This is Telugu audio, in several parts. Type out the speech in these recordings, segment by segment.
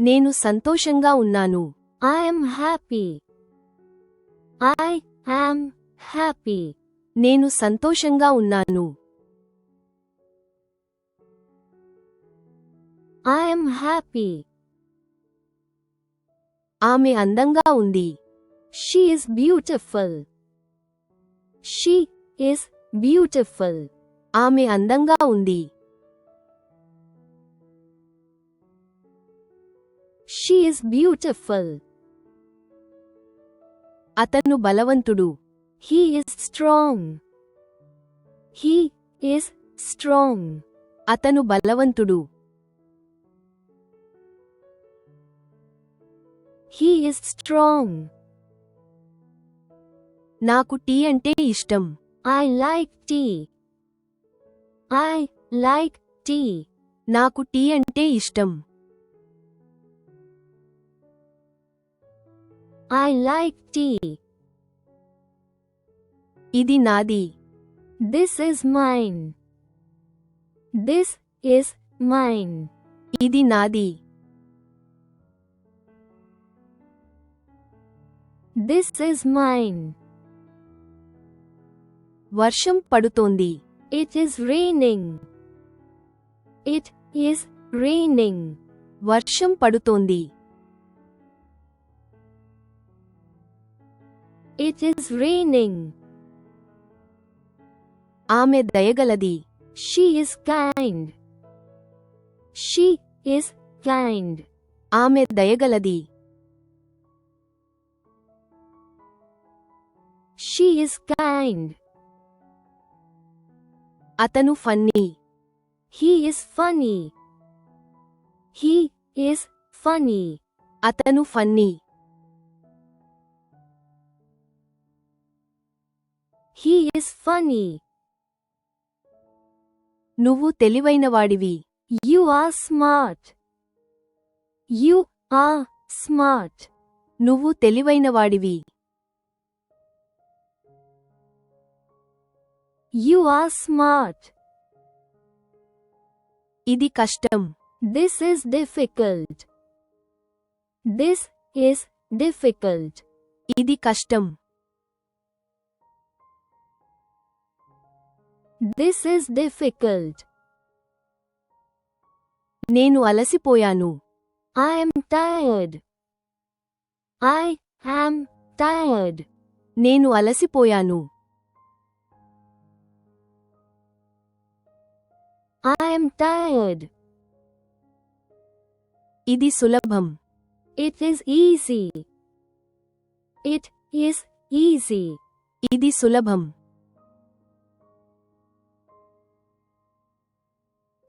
నేను సంతోషంగా ఉన్నాను. I'm happy I am happy నేను సంతోషంగా ఉన్నాను. ఐఎమ్ హ్యాపీ ఆమె అందంగా ఉంది. She is beautiful she is beautiful ఆమె అందంగా ఉంది. షీ ఇస్ బ్యూటిఫుల్ అతను బలవంతుడు. He is strong he is strong అతను బలవంతుడు. హీ ఇస్ స్ట్రాంగ్ నాకు టీ అంటే ఇష్టం. I like tea I like tea నాకు టీ అంటే ఇష్టం. ఐ లైక్ టీ ఇది నాది this is mine this is mine ఇది నాది దిస్ ఇస్ మైన్ వర్షం పడుతోంది it is raining it is raining వర్షం పడుతోంది It is raining. Ame Dayagaladi. She is kind. She is kind. Ame Dayagaladi. She is kind. Atanu funny. He is funny. He is funny. Atanu funny. He is funny నువ్వు తెలివైనవాడివి you are smart you are smart నువ్వు తెలివైనవాడివి యు ఆర్ స్మార్ట్ ఇది కష్టం this is difficult this is difficult ఇది కష్టం This is difficult. నేను అలసిపోయాను I am tired. I am tired. నేను అలసిపోయాను I am tired. ఇది సులభం It is easy. It is easy. ఇది సులభం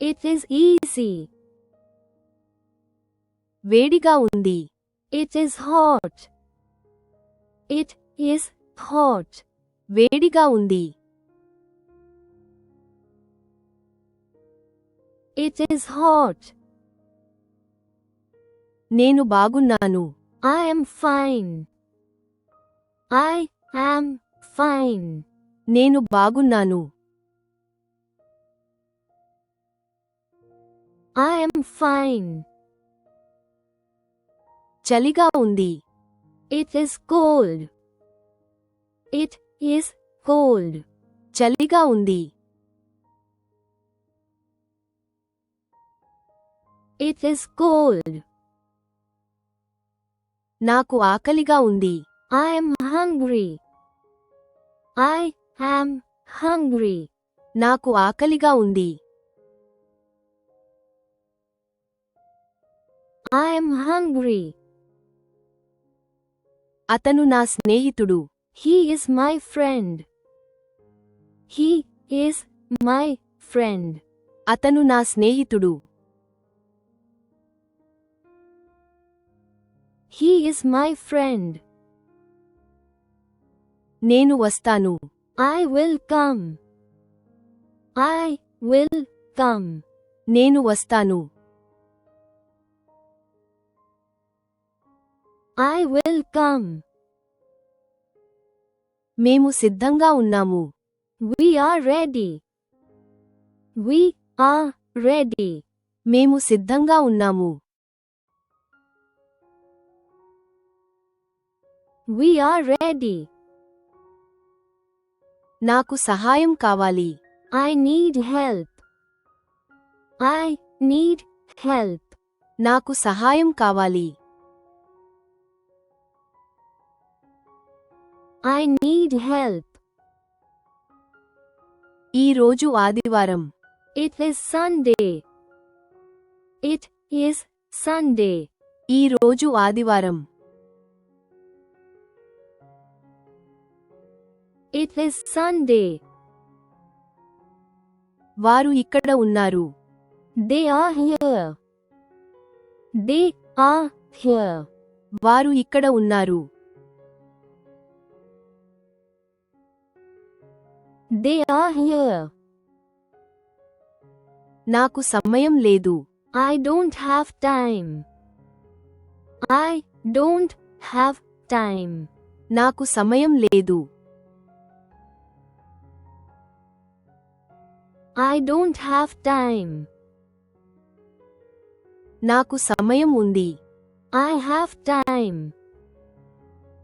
It is easy వేడిగా ఉంది it is hot it is hot వేడిగా ఉంది ఇట్ ఇస్ హాట్ నేను బాగున్నాను I'm fine I am fine నేను బాగున్నాను I am fine. చలిగా ఉంది It is cold. It is cold. చలిగా ఉంది It is cold. నాకు ఆకలిగా ఉంది I am hungry. I am hungry. నాకు ఆకలిగా ఉంది I am hungry. అతను నా స్నేహితుడు He is my friend. He is my friend. అతను నా స్నేహితుడు He is my friend. నేను వస్తాను I will come. I will come. నేను వస్తాను I will come. Memu siddhanga unnamu. We are ready. We are ready. Memu siddhanga. We are ready. Naku sahayam kavali. I need help. I need help. Naku sahayam kavali. I need help ఈ రోజు ఆదివారం. It is Sunday it is Sunday రోజు ఆదివారం. ఇట్ ఇస్ సండే వారు ఇక్కడ ఉన్నారు. దే ఆ హియర్ దే ఆ హియర్ వారు ఇక్కడ ఉన్నారు. They are here. నాకు సమయం లేదు I don't have time. I don't have time. నాకు సమయం లేదు I don't have time. నాకు సమయం ఉంది I have time.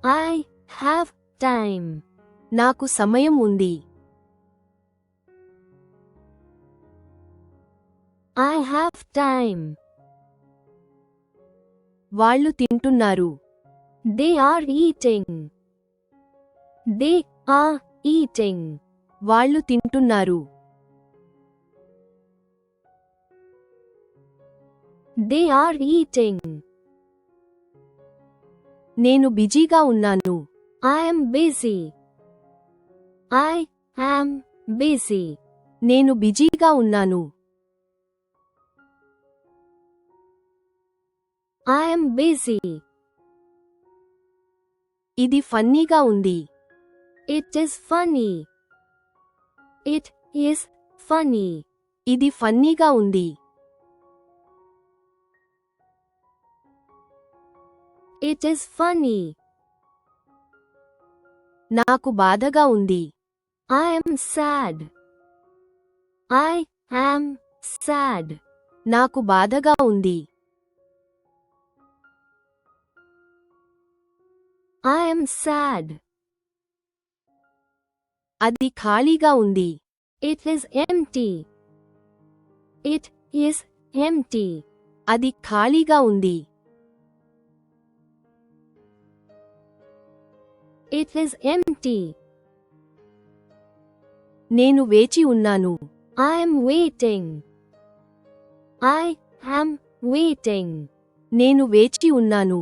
I have time. నాకు సమయం ఉంది ఐ హ్యావ్ టైమ్ వాళ్ళు తింటున్నారు. They are eating they are eating వాళ్ళు తింటున్నారు. దే ఆర్ ఈటింగ్ నేను బిజీగా ఉన్నాను. I'm busy I am busy నేను బిజీగా ఉన్నాను. ఐఎమ్ బిజీ ఇది ఫన్నీగా ఉంది. It is funny it is funny ఇది ఫన్నీగా ఉంది. ఇట్ ఇస్ ఫనీ నాకు బాధగా ఉంది. I'm sad I am sad నాకు బాధగా ఉంది. ఐఎమ్ సాడ్ అది ఖాళీగా ఉంది it is empty it is empty అది ఖాళీగా ఉంది ఇట్ ఈస్ ఎంటీ నేను వేచి ఉన్నాను I'm waiting I am waiting నేను వేచి ఉన్నాను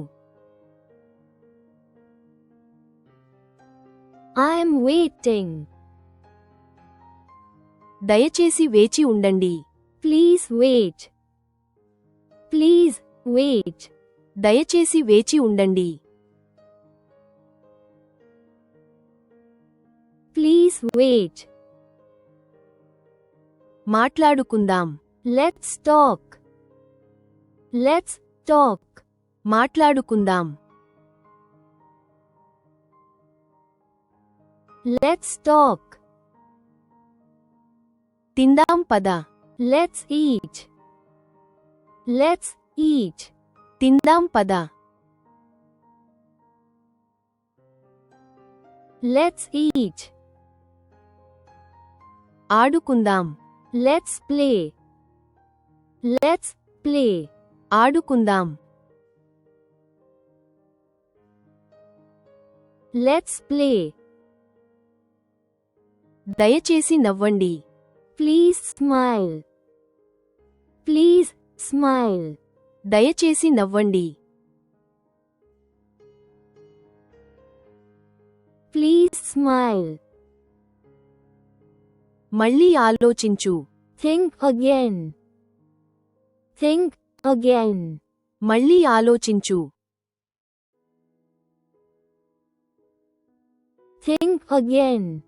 ఐఎమ్ వెయిటింగ్ దయచేసి వేచి ఉండండి. ప్లీజ్ వెయిట్ ప్లీజ్ వెయిట్ దయచేసి వేచి ఉండండి. ప్లీజ్ వెయిట్ మాట్లాడుకుందాం. లెట్స్ టాక్ లెట్స్ టాక్ మాట్లాడుకుందాం. Let's talk. తిందాం పద Let's eat. Let's eat. తిందాం పద Let's eat. ఆడుకుందాం Let's play. Let's play. ఆడుకుందాం Let's play. దయచేసి నవ్వండి. Please smile. Please smile. దయచేసి నవ్వండి. Please smile. మళ్ళీ ఆలోచించు. Think again. Think again. మళ్ళీ ఆలోచించు. Think again.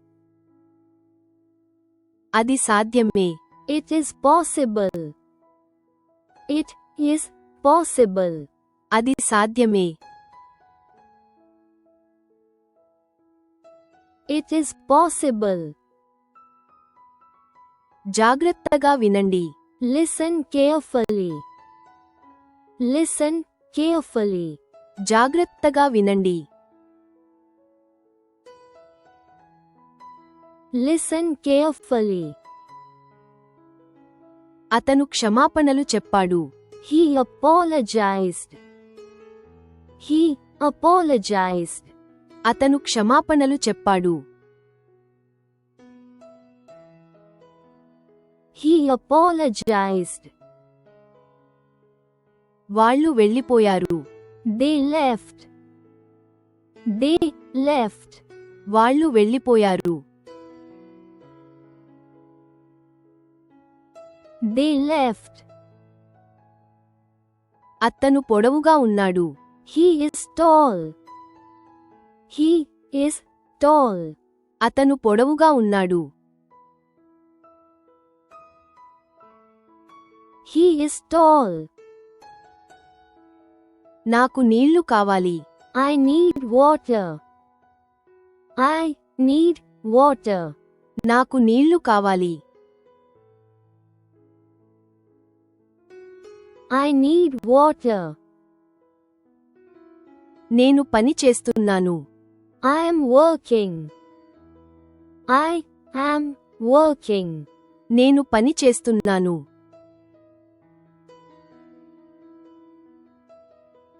అది సాధ్యమే It is possible. It is possible. అది సాధ్యమే It is possible. జాగ్రత్తగా వినండి Listen carefully. Listen carefully. జాగ్రత్తగా వినండి లిసన్ కేర్ఫుల్లీ అతను క్షమాపణలు చెప్పాడు. హీ అపోలజైజ్డ్ హీ అపోలజైజ్డ్ అతను క్షమాపణలు చెప్పాడు. హీ అపోలజైజ్డ్ వాళ్ళు వెళ్ళిపోయారు. దే లెఫ్ట్ దే లెఫ్ట్ వాళ్ళు వెళ్ళిపోయారు. ది లెఫ్ట్ అతను పొడవుగా ఉన్నాడు he is tall he is tall అతను పొడవుగా ఉన్నాడు హీ ఇస్ టాల్ నాకు నీళ్ళు కావాలి I need water I need water నాకు నీళ్ళు కావాలి ఐ నీడ్ వాటర్ నేను పని చేస్తున్నాను. I'm working I am working నేను పని చేస్తున్నాను.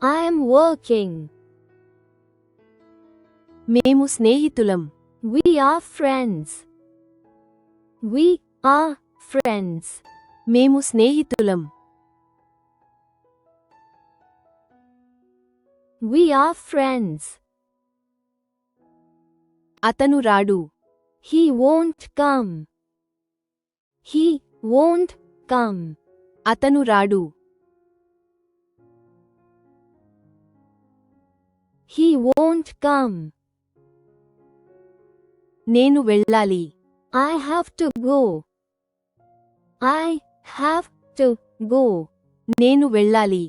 ఐఎమ్ వర్కింగ్ మేము స్నేహితులం. We are friends we are friends మేము స్నేహితులం. We are friends. అతను రాడు He won't come. He won't come. అతను రాడు He won't come. నేను వెళ్ళాలి I have to go. I have to go. నేను వెళ్ళాలి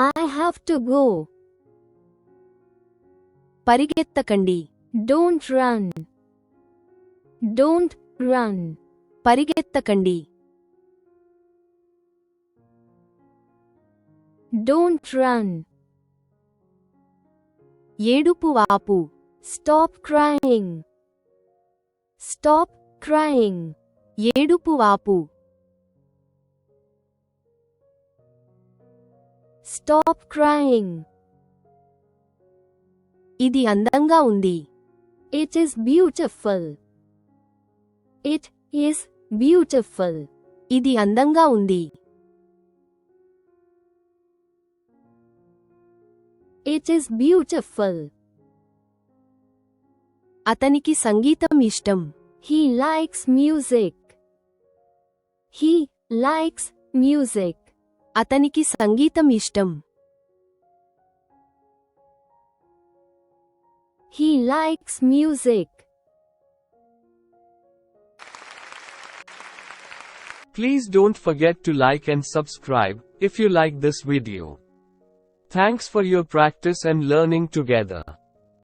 ఐ హావ్ టు గో పరిగెత్తకండి. డోంట్ రన్ డోంట్ రన్ పరిగెత్తకండి. డోంట్ రన్ ఏడుపు ఆపు. స్టాప్ క్రాయింగ్ స్టాప్ క్రాయింగ్ ఏడుపు వాపు Stop crying. ఇది అందంగా ఉంది It is beautiful. It is beautiful. ఇది అందంగా ఉంది It is beautiful. అతనికి సంగీతం ఇష్టం He likes music. He likes music. అతనికి సంగీతం ఇష్టం He likes music. Please don't forget to like and subscribe if you like this video. Thanks for your practice and learning together.